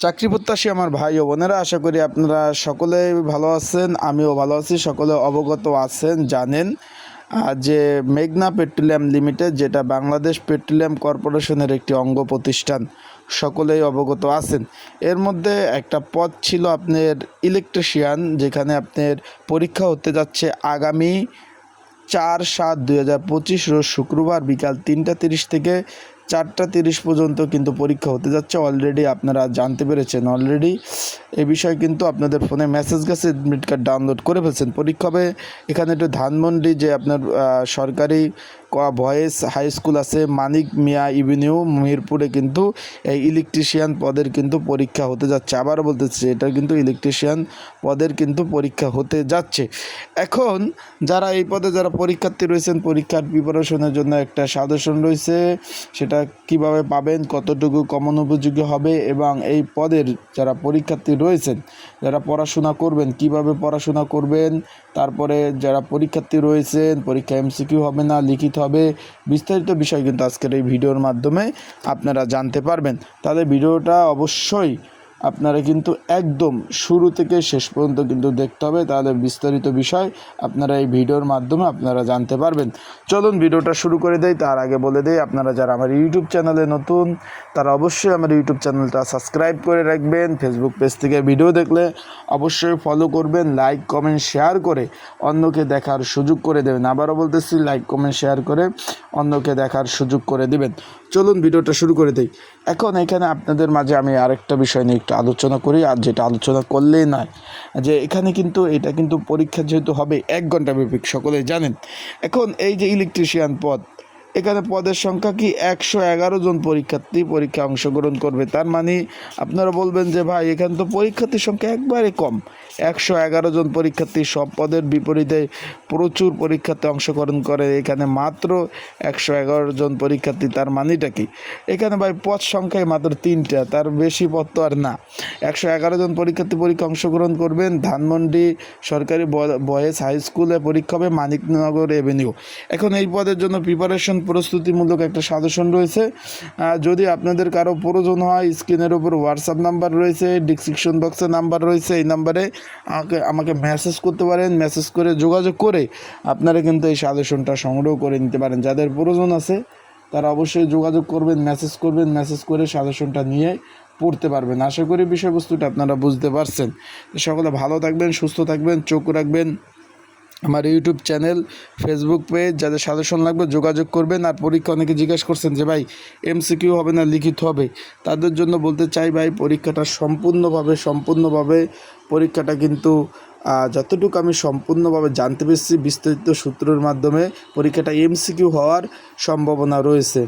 চাকরি প্রত্যাশী আমার ভাই ও বোনেরা, আশা করি আপনারা সকলেই ভালো আছেন, আমিও ভালো আছি, সকলে অবগত আছেন, জানেন যে মেঘনা পেট্রোলিয়াম লিমিটেড, যেটা বাংলাদেশ পেট্রোলিয়াম কর্পোরেশনের একটি অঙ্গ প্রতিষ্ঠান, সকলেই অবগত আছেন। এর মধ্যে একটা পদ ছিল আপনার ইলেকট্রিশিয়ান যেখানে আপনার পরীক্ষা হতে যাচ্ছে আগামী চার সাত দুই হাজার পঁচিশ রোজ শুক্রবার বিকাল তিনটা তিরিশ থেকে চারটা তিরিশ পর্যন্ত কিন্তু পরীক্ষা হতে যাচ্ছে। অলরেডি আপনারা জানতে পেরেছেন। অলরেডি এ বিষয়ে কিন্তু আপনাদের ফোনে মেসেজ গেছে অ্যাডমিট কার্ড ডাউনলোড করে ফেলছেন। পরীক্ষা হবে এখানে একটু ধানমন্ডি যে আপনার সরকারি ভয়েস হাই স্কুল আছে মানিক মিয়া ইভিনিউ মিরপুরে কিন্তু এই ইলেকট্রিশিয়ান পদের কিন্তু পরীক্ষা হতে যাচ্ছে। আবারও বলতেছি এটা কিন্তু ইলেকট্রিশিয়ান পদের কিন্তু পরীক্ষা হতে যাচ্ছে। এখন যারা এই পদে যারা পরীক্ষার্থী রয়েছেন, পরীক্ষার প্রিপারেশনের জন্য একটা সাজেশন রয়েছে, সেটা কীভাবে পাবেন, কতটুকু কমন উপযোগী হবে এবং এই পদের যারা পরীক্ষার্থী রয়েছেন, যারা পড়াশোনা করবেন, কীভাবে পড়াশোনা করবেন, তারপরে যারা পরীক্ষার্থী রয়েছেন, পরীক্ষা এমসিকিউ হবে না, লিখিত হবে। বিস্তারিত বিষয় কিন্তু আজকের এই ভিডিওর মাধ্যমে আপনারা জানতে পারবেন। তাহলে ভিডিওটা অবশ্যই আপনারা কিন্তু একদম শুরু থেকে শেষ পর্যন্ত কিন্তু দেখতে হবে। তাহলে বিস্তারিত বিষয় আপনারা এই ভিডিওর মাধ্যমে আপনারা জানতে পারবেন। চলুন ভিডিওটা শুরু করে দেই। তার আগে বলে দেই, আপনারা যারা আমার ইউটিউব চ্যানেলে নতুন, তারা অবশ্যই আমার ইউটিউব চ্যানেলটা সাবস্ক্রাইব করে রাখবেন। ফেসবুক পেজ থেকে ভিডিও দেখলে অবশ্যই ফলো করবেন লাইক কমেন্ট শেয়ার করে অন্যকে দেখার সুযোগ করে দেবেন। আবারও বলতেছি লাইক কমেন্ট শেয়ার করে অন্যকে দেখার সুযোগ করে দিবেন। চলুন ভিডিওটা শুরু করে দেই। এখন এখানে আপনাদের মাঝে আমি আরেকটা বিষয় নিয়ে একটু আলোচনা করি, আর যেটা আলোচনা করলেই নয়। যে এখানে কিন্তু এটা কিন্তু পরীক্ষা যেহেতু হবে, এক ঘণ্টা ব্যাপী সকলে জানেন। এখন এই যে ইলেকট্রিশিয়ান পদ এখানে পদের সংখ্যা কি একশো এগারো জন পরীক্ষার্থী পরীক্ষা অংশগ্রহণ করবে? তার মানে আপনারা বলবেন যে, ভাই, এখানে তো পরীক্ষার্থীর সংখ্যা একবারে কম। একশো এগারো জন পরীক্ষার্থী সব পদের বিপরীতে প্রচুর পরীক্ষার্থী অংশগ্রহণ করে। এখানে মাত্র একশো এগারো জন পরীক্ষার্থী, তার মানেটা কি? এখানে ভাই, পদ সংখ্যায় মাত্র তিনটা, তার বেশি পদ তো আর না। একশো এগারো জন পরীক্ষার্থী পরীক্ষা অংশগ্রহণ করবেন, ধানমন্ডি সরকারি বয়েজ হাই স্কুলে পরীক্ষা হবে, মানিকনগর এভিনিউ। এখন এই পদের জন্য প্রিপারেশন প্রস্তুতিমূলক একটা সাজেশন রয়েছে। যদি আপনাদের কারও প্রয়োজন হয়, স্ক্রিনের উপর হোয়াটসঅ্যাপ নাম্বার রয়েছে ডিসক্রিপশন বক্সে নাম্বার রয়েছে, এই নাম্বারে আমাকে আমাকে মেসেজ করতে পারেন। মেসেজ করে যোগাযোগ করে আপনারা কিন্তু এই সাজেশনটা সংগ্রহ করে নিতে পারেন। যাদের প্রয়োজন আছে, তারা অবশ্যই যোগাযোগ করবেন মেসেজ করবেন মেসেজ করে সাজেশনটা নিয়ে পড়তে পারবেন। আশা করি বিষয়বস্তুটা আপনারা বুঝতে পারছেন। সকলে ভালো থাকবেন, সুস্থ থাকবেন, চোখ রাখবেন। আমার ইউটিউব চ্যানেল ফেসবুক পেজ যাদের সাজেশন লাগবে যোগাযোগ করবেন আর পরীক্ষা অনেকে জিজ্ঞাসা করছেন যে, ভাই এমসিকিউ হবে না, লিখিত হবে? তাদের জন্য বলতে চাই, ভাই, পরীক্ষাটা সম্পূর্ণভাবে সম্পূর্ণভাবে, পরীক্ষাটা কিন্তু যতটুকু আমি সম্পূর্ণভাবে জানতে পেরেছি বিস্তারিত সূত্রের মাধ্যমে, পরীক্ষাটা এমসিকিউ হওয়ার সম্ভাবনা রয়েছে।